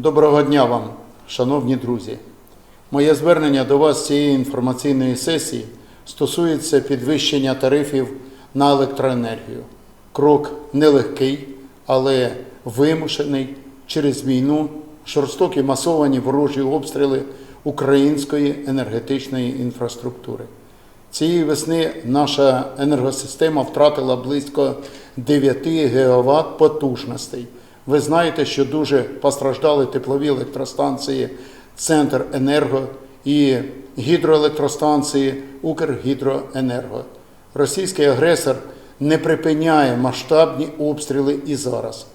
Доброго дня вам, шановні друзі. Моє звернення до вас цієї інформаційної сесії стосується підвищення тарифів на електроенергію. Крок нелегкий, але вимушений через війну, жорстокі масовані ворожі обстріли української енергетичної інфраструктури. Цієї весни наша енергосистема втратила близько 9 ГВт потужностей. Ви знаєте, що дуже постраждали теплові електростанції Центр Енерго і гідроелектростанції Укргідроенерго. Російський агресор не припиняє масштабні обстріли і зараз,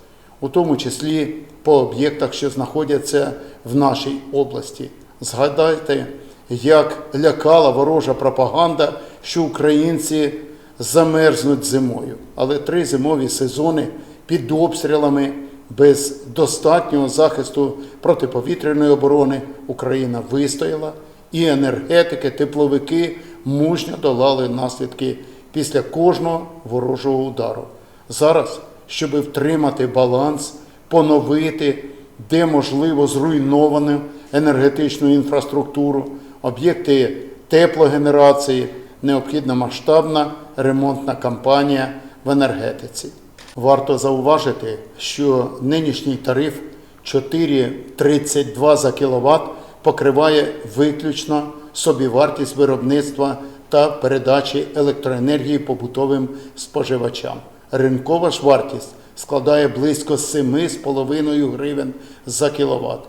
у тому числі по об'єктах, що знаходяться в нашій області. Згадайте, як лякала ворожа пропаганда, що українці замерзнуть зимою. Але три зимові сезони під обстрілами без достатнього захисту протиповітряної оборони Україна вистояла, і енергетики, тепловики мужньо долали наслідки після кожного ворожого удару. Зараз, щоб втримати баланс, поновити де можливо зруйновану енергетичну інфраструктуру, об'єкти теплогенерації, необхідна масштабна ремонтна кампанія в енергетиці. Варто зауважити, що нинішній тариф 4,32 за кВт покриває виключно собівартість виробництва та передачі електроенергії побутовим споживачам. Ринкова ж вартість складає близько 7,5 гривень за кіловат.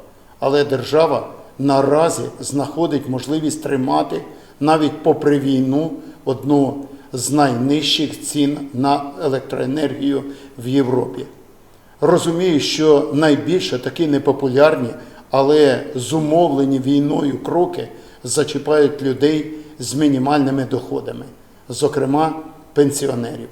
Але держава наразі знаходить можливість тримати навіть попри війну одну з найнижчих цін на електроенергію в Європі. Розумію, що найбільше такі непопулярні, але зумовлені війною кроки зачіпають людей з мінімальними доходами, зокрема пенсіонерів.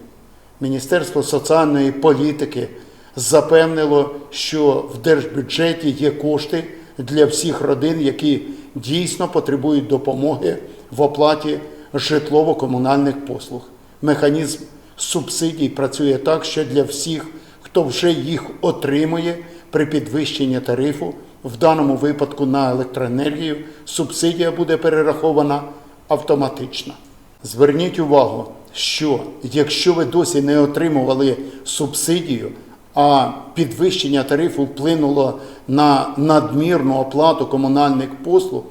Міністерство соціальної політики запевнило, що в держбюджеті є кошти для всіх родин, які дійсно потребують допомоги в оплаті житлово-комунальних послуг. Механізм субсидій працює так, що для всіх, хто вже їх отримує при підвищенні тарифу, в даному випадку на електроенергію, субсидія буде перерахована автоматично. Зверніть увагу, що якщо ви досі не отримували субсидію, а підвищення тарифу вплинуло на надмірну оплату комунальних послуг,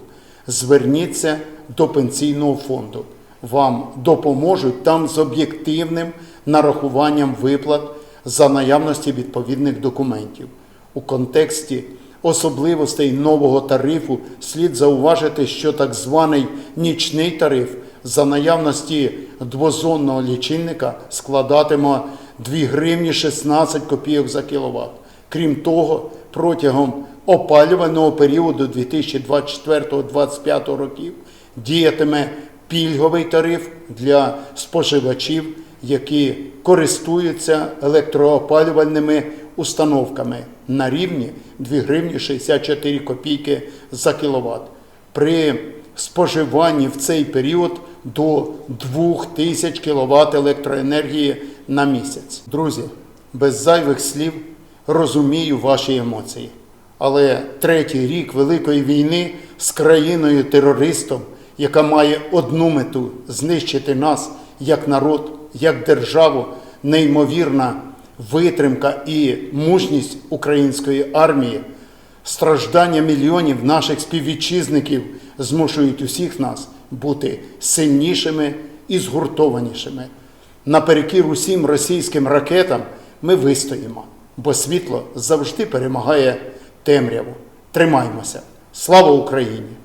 зверніться до пенсійного фонду. Вам допоможуть там з об'єктивним нарахуванням виплат за наявності відповідних документів. У контексті особливостей нового тарифу слід зауважити, що так званий нічний тариф за наявності двозонного лічильника складатиме 2 гривні 16 копійок за кіловат. Крім того, протягом опалювального періоду 2024-2025 років діятиме пільговий тариф для споживачів, які користуються електроопалювальними установками на рівні 2 гривні 64 копійки за кіловат. При споживанні в цей період до 2000 кВт електроенергії на місяць. Друзі, без зайвих слів розумію ваші емоції. Але третій рік Великої війни з країною терористом, яка має одну мету знищити нас як народ, як державу, неймовірна витримка і мужність української армії, страждання мільйонів наших співвітчизників змушують усіх нас бути сильнішими і згуртованішими. Наперекір усім російським ракетам ми вистоїмо, бо світло завжди перемагає темряву. Тримаймося! Слава Україні!